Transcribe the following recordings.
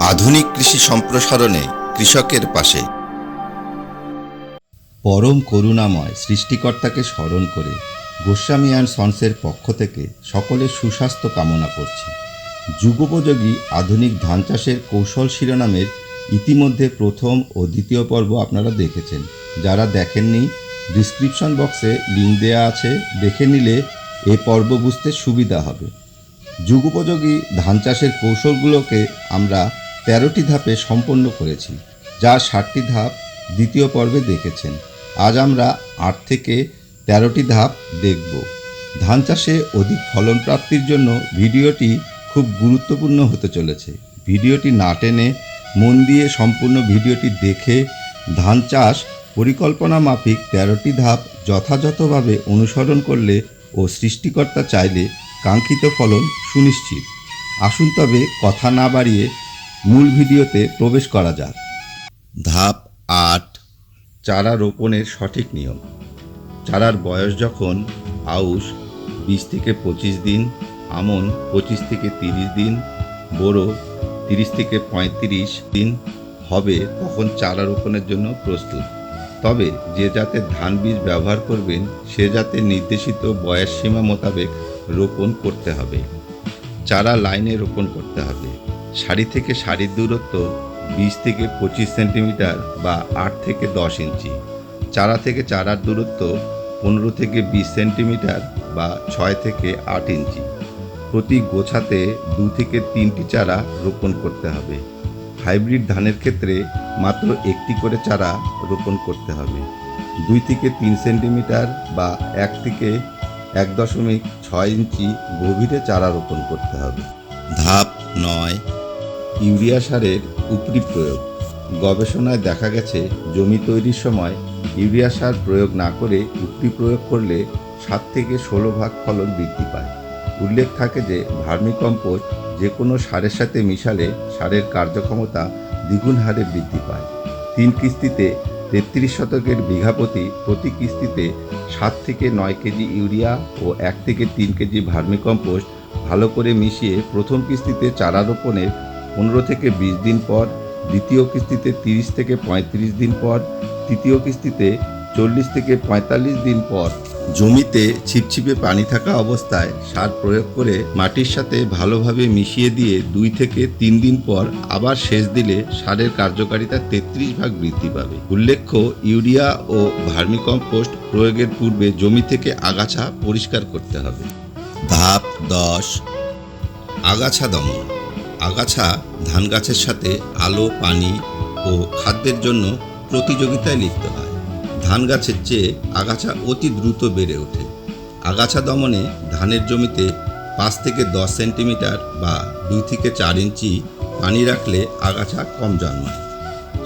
আধুনিক কৃষি সম্প্রসারণে কৃষকের পাশে। পরম করুণাময় সৃষ্টিকর্তাকে স্মরণ করে গোস্বামী অ্যান্ড সন্সের পক্ষ থেকে সকলের সুস্বাস্থ্য কামনা করছি। যুগোপযোগী আধুনিক ধান চাষের কৌশল শিরোনামের ইতিমধ্যে প্রথম ও দ্বিতীয় পর্ব আপনারা দেখেছেন। যারা দেখেননি ডিসক্রিপশন বক্সে লিঙ্ক দেওয়া আছে। দেখে নিলে এ পর্ব বুঝতে সুবিধা হবে। যুগোপযোগী ধান চাষের কৌশলগুলোকে আমরা তেরোটি ধাপে সম্পন্ন করেছি, যা ষাটটি ধাপ দ্বিতীয় পর্বে দেখেছেন। আজ আমরা আট থেকে তেরোটি ধাপ দেখব। ধান চাষে অধিক ফলন প্রাপ্তির জন্য ভিডিওটি খুব গুরুত্বপূর্ণ হতে চলেছে। ভিডিওটি না টেনে মন দিয়ে সম্পূর্ণ ভিডিওটি দেখে ধান চাষ পরিকল্পনা মাফিক তেরোটি ধাপ যথাযথভাবে অনুসরণ করলে ও সৃষ্টিকর্তা চাইলে কাঙ্ক্ষিত ফলন সুনিশ্চিত। আসুন তবে কথা না বাড়িয়ে মূল ভিডিওতে প্রবেশ করা যাক। ধাপ আট, চারা রোপণের সঠিক নিয়ম। চারার বয়স যখন আউশ বিশ থেকে পঁচিশ দিন, আমন পঁচিশ থেকে তিরিশ দিন, বোরো তিরিশ থেকে পঁয়ত্রিশ দিন হবে তখন চারা রোপণের জন্য প্রস্তুত। তবে যে জাতের ধান বীজ ব্যবহার করবেন, সে জাতের নির্দেশিত বয়স সীমা মোতাবেক রোপণ করতে হবে। চারা লাইনে রোপণ করতে হবে। সারি থেকে সারির দূরত্ব বিশ থেকে পঁচিশ সেন্টিমিটার বা আট থেকে দশ ইঞ্চি। চারা থেকে চারার দূরত্ব পনেরো থেকে বিশ সেন্টিমিটার বা ছয় থেকে আট ইঞ্চি। প্রতি গোছাতে দু থেকে তিনটি চারা রোপণ করতে হবে। হাইব্রিড ধানের ক্ষেত্রে মাত্র একটি করে চারা রোপণ করতে হবে। দুই থেকে তিন সেন্টিমিটার বা এক থেকে এক দশমিক ছয় ইঞ্চি গভীরে চারা রোপণ করতে হবে। ধাপ নয়, ইউরিয়া সারের উপরি প্রয়োগ। গবেষণায় দেখা গেছে, জমি তৈরির সময় ইউরিয়া সার প্রয়োগ না করে উপরি প্রয়োগ করলে সাত থেকে ষোলো ভাগ ফলন বৃদ্ধি পায়। উল্লেখ থাকে যে ভার্মিকম্পোস্ট যে কোনো সারের সাথে মিশালে সারের কার্যক্ষমতা দ্বিগুণ হারে বৃদ্ধি পায়। তিন কিস্তিতে তেত্রিশ শতকের বিঘাপতি প্রতি কিস্তিতে সাত থেকে নয় কেজি ইউরিয়া ও এক থেকে তিন কেজি ভার্মিকম্পোস্ট ভালো করে মিশিয়ে প্রথম কিস্তিতে চারা রোপণের পনেরো থেকে বিশ দিন পর, দ্বিতীয় কিস্তিতে তিরিশ থেকে পঁয়ত্রিশ দিন পর, তৃতীয় কিস্তিতে চল্লিশ থেকে পঁয়তাল্লিশ দিন পর। জমিতে ছিপছিপে পানি থাকা অবস্থায় সার প্রয়োগ করে মাটির সাথে ভালোভাবে মিশিয়ে দিয়ে দুই থেকে তিন দিন পর আবার সেচ দিলে সারের কার্যকারিতা তেত্রিশ ভাগ বৃদ্ধি পাবে। উল্লেখ্য, ইউরিয়া ও ভার্মিকম্পোস্ট প্রয়োগের পূর্বে জমি থেকে আগাছা পরিষ্কার করতে হবে। ধাপ দশ, আগাছা দমন। আগাছা ধান গাছের সাথে আলো, পানি ও খাদ্যের জন্য প্রতিযোগিতায় লিপ্ত হয়। ধান গাছের চেয়ে আগাছা অতি দ্রুত বেড়ে ওঠে। আগাছা দমনে ধানের জমিতে পাঁচ থেকে দশ সেন্টিমিটার বা দুই থেকে চার ইঞ্চি পানি রাখলে আগাছা কম জন্মায়।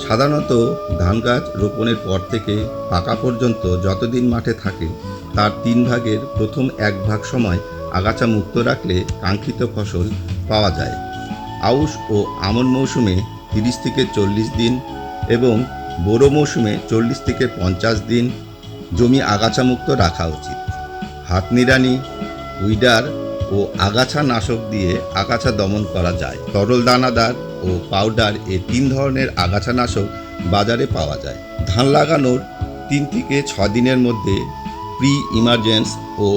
সাধারণত ধান গাছ রোপণের পর থেকে পাকা পর্যন্ত যতদিন মাঠে থাকে, তার তিন ভাগের প্রথম এক ভাগ সময় আগাছা মুক্ত রাখলে কাঙ্ক্ষিত ফসল পাওয়া যায়। আউশ ও আমন মৌসুমে তিরিশ থেকে চল্লিশ দিন এবং বোরো মৌসুমে চল্লিশ থেকে পঞ্চাশ দিন জমি আগাছামুক্ত রাখা উচিত। হাত নিড়ানি, উইডার ও আগাছা নাশক দিয়ে আগাছা দমন করা যায়। তরল দানাদার ও পাউডার এ তিন ধরনের আগাছা নাশক বাজারে পাওয়া যায়। ধান লাগানোর তিন থেকে ছ দিনের মধ্যে প্রি ইমার্জেন্স ও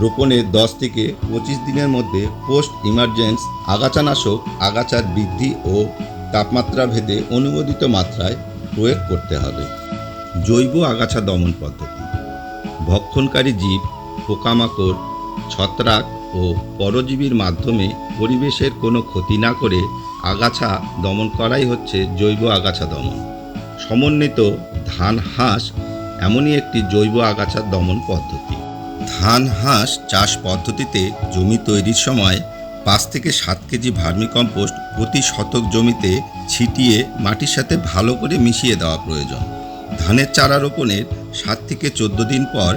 রোপণের দশ থেকে পঁচিশ দিনের মধ্যে পোস্ট ইমার্জেন্স আগাছানাশক আগাছার বৃদ্ধি ও তাপমাত্রা ভেদে অনুমোদিত মাত্রায় প্রয়োগ করতে হবে। জৈব আগাছা দমন পদ্ধতি। ভক্ষণকারী জীব, পোকামাকড়, ছত্রাক ও পরজীবীর মাধ্যমে পরিবেশের কোনো ক্ষতি না করে আগাছা দমন করাই হচ্ছে জৈব আগাছা দমন। সমন্বিত ধান হাঁস এমনই একটি জৈব আগাছা দমন পদ্ধতি। ধান হাঁস চাষ পদ্ধতিতে জমি তৈরির সময় পাঁচ থেকে সাত কেজি ভার্মিকম্পোস্ট প্রতি শতক জমিতে ছিটিয়ে মাটির সাথে ভালো করে মিশিয়ে দেওয়া প্রয়োজন। ধানের চারা রোপণের সাত থেকে চোদ্দ দিন পর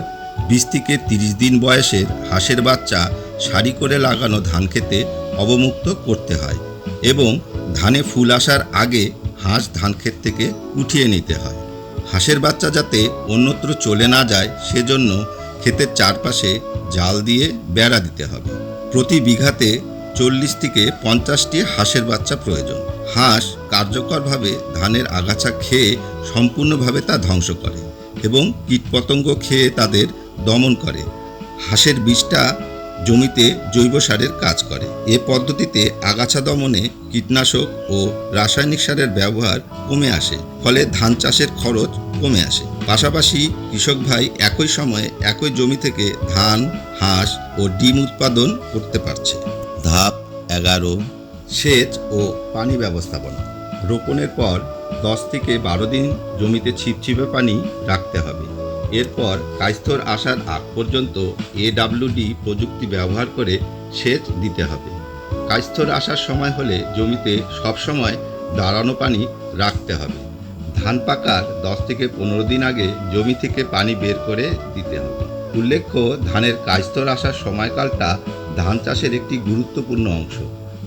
বিশ থেকে তিরিশ দিন বয়সের হাঁসের বাচ্চা সারি করে লাগানো ধান খেতে অবমুক্ত করতে হয় এবং ধানে ফুল আসার আগে হাঁস ধান ক্ষেত থেকে উঠিয়ে নিতে হয়। হাঁসের বাচ্চা যাতে অন্যত্র চলে না যায় সেজন্য ক্ষেতের চারপাশে জাল দিয়ে বেড়া দিতে হবে। প্রতি বিঘাতে চল্লিশ থেকে পঞ্চাশটি হাঁসের বাচ্চা প্রয়োজন। হাঁস কার্যকরভাবে ধানের আগাছা খেয়ে সম্পূর্ণভাবে তা ধ্বংস করে এবং কীটপতঙ্গ খেয়ে তাদের দমন করে। হাঁসের বিষটা জমিতে জৈব সারের কাজ করে। এ পদ্ধতিতে আগাছা দমনে কীটনাশক ও রাসায়নিক সারের ব্যবহার কমে আসে, ফলে ধান চাষের খরচ কমে আসে। পাশাপাশি কৃষক ভাই একই সময়ে একই জমি থেকে ধান, হাঁস ও ডিম উৎপাদন করতে পারছে। ধাপ, এগারো, সেচ ও পানি ব্যবস্থাপনা। রোপণের পর দশ থেকে বারো দিন জমিতে ছিপছিপে পানি রাখতে হবে। এরপর কাইস্থর আসার আগ পর্যন্ত এডাব্লিউডি প্রযুক্তি ব্যবহার করে সেচ দিতে হবে। কাইস্থর আসার সময় হলে জমিতে সবসময় দাঁড়ানো পানি রাখতে হবে। ধান পাকার দশ থেকে পনেরো দিন আগে জমি থেকে পানি বের করে দিতে হবে। উল্লেখ্য, ধানের কাইস্তর আসার সময়কালটা ধান চাষের একটি গুরুত্বপূর্ণ অংশ।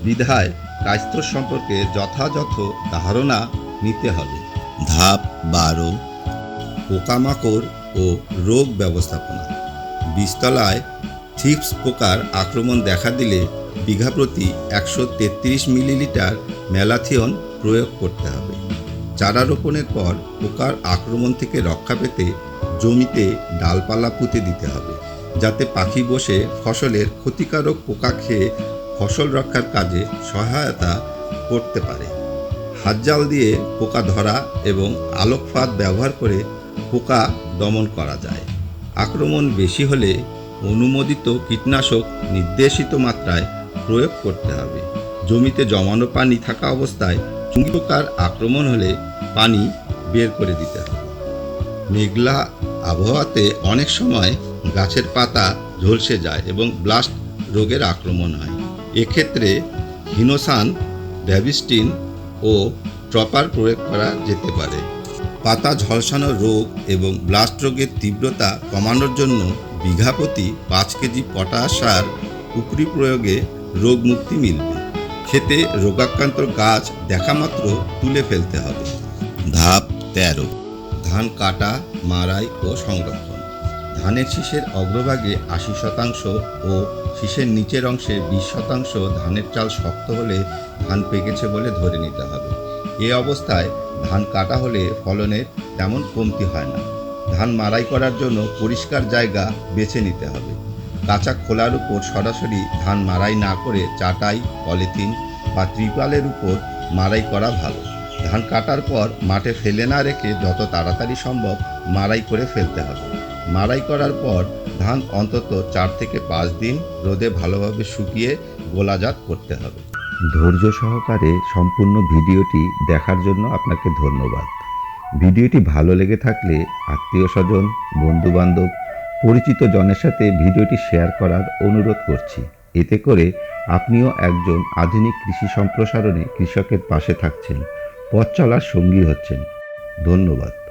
বিধায় কাইস্তর সম্পর্কে যথাযথ ধারণা নিতে হবে। ধাপ, বারো, পোকামাকড় ও রোগ ব্যবস্থাপনা। বীজতলায় থিপস পোকার আক্রমণ দেখা দিলে বিঘা প্রতি একশো তেত্রিশ মিলিলিটার ম্যালাথিয়ন প্রয়োগ করতে হবে। চারা রোপণের পর পোকার আক্রমণ থেকে রক্ষা পেতে জমিতে ডালপালা পুঁতে দিতে হবে, যাতে পাখি বসে ফসলের ক্ষতিকারক পোকা খেয়ে ফসল রক্ষার কাজে সহায়তা করতে পারে। হাত জাল দিয়ে পোকা ধরা এবং আলোকফাত ব্যবহার করে পোকা দমন করা যায়। আক্রমণ বেশি হলে অনুমোদিত কীটনাশক নির্দেশিত মাত্রায় প্রয়োগ করতে হবে। জমিতে জমানো পানি থাকা অবস্থায় চুঙ্গি পোকার আক্রমণ হলে পানি বের করে দিতে হবে। মেঘলা আবহাওয়াতে অনেক সময় গাছের পাতা ঝলসে যায় এবং ব্লাস্ট রোগের আক্রমণ হয়। এক্ষেত্রে হিনোসান ড্যাভিস্টিন ও ট্রপার প্রয়োগ করা যেতে পারে। পাতা ঝলসানো রোগ এবং ব্লাস্ট রোগের তীব্রতা কমানোর জন্য বিঘা প্রতি পাঁচ কেজি পটাশ সার উপরি প্রয়োগে রোগ মুক্তি মিলবে। খেতে রোগাক্রান্ত গাছ দেখামাত্র তুলে ফেলতে হবে। ধাপ তেরো। ধান কাটা, মাড়াই ও সংরক্ষণ। ধানের শীষের অগ্রভাগে আশি শতাংশ ও শীষের নিচের অংশে বিশ শতাংশ ধানের চাল শক্ত হলে ধান পেকেছে বলে ধরে নিতে হবে। এ অবস্থায় ধান কাটা হলে ফলনের তেমন কমতি হয় না। ধান মাড়াই করার জন্য পরিষ্কার জায়গা বেছে নিতে হবে। কাঁচা খোলার উপর সরাসরি ধান মাড়াই না করে চাটাই, পলিথিন বা ত্রিপালের উপর মাড়াই করা ভালো। ধান কাটার পর মাঠে ফেলে না রেখে যত তাড়াতাড়ি সম্ভব মাড়াই করে ফেলতে হবে। মাড়াই করার পর ধান অন্তত চার থেকে পাঁচ দিন রোদে ভালোভাবে শুকিয়ে গোলাজাত করতে হবে। ধৈর্য সহকারে সম্পূর্ণ ভিডিওটি দেখার জন্য আপনাকে ধন্যবাদ। ভিডিওটি ভালো লেগে থাকলে আত্মীয় স্বজন, বন্ধুবান্ধব, পরিচিত জনের সাথে ভিডিওটি শেয়ার করার অনুরোধ করছি। এতে করে আপনিও একজন আধুনিক কৃষি সম্প্রসারণে কৃষকের পাশে থাকছেন। পথ চলার সঙ্গী হচ্ছেন। ধন্যবাদ।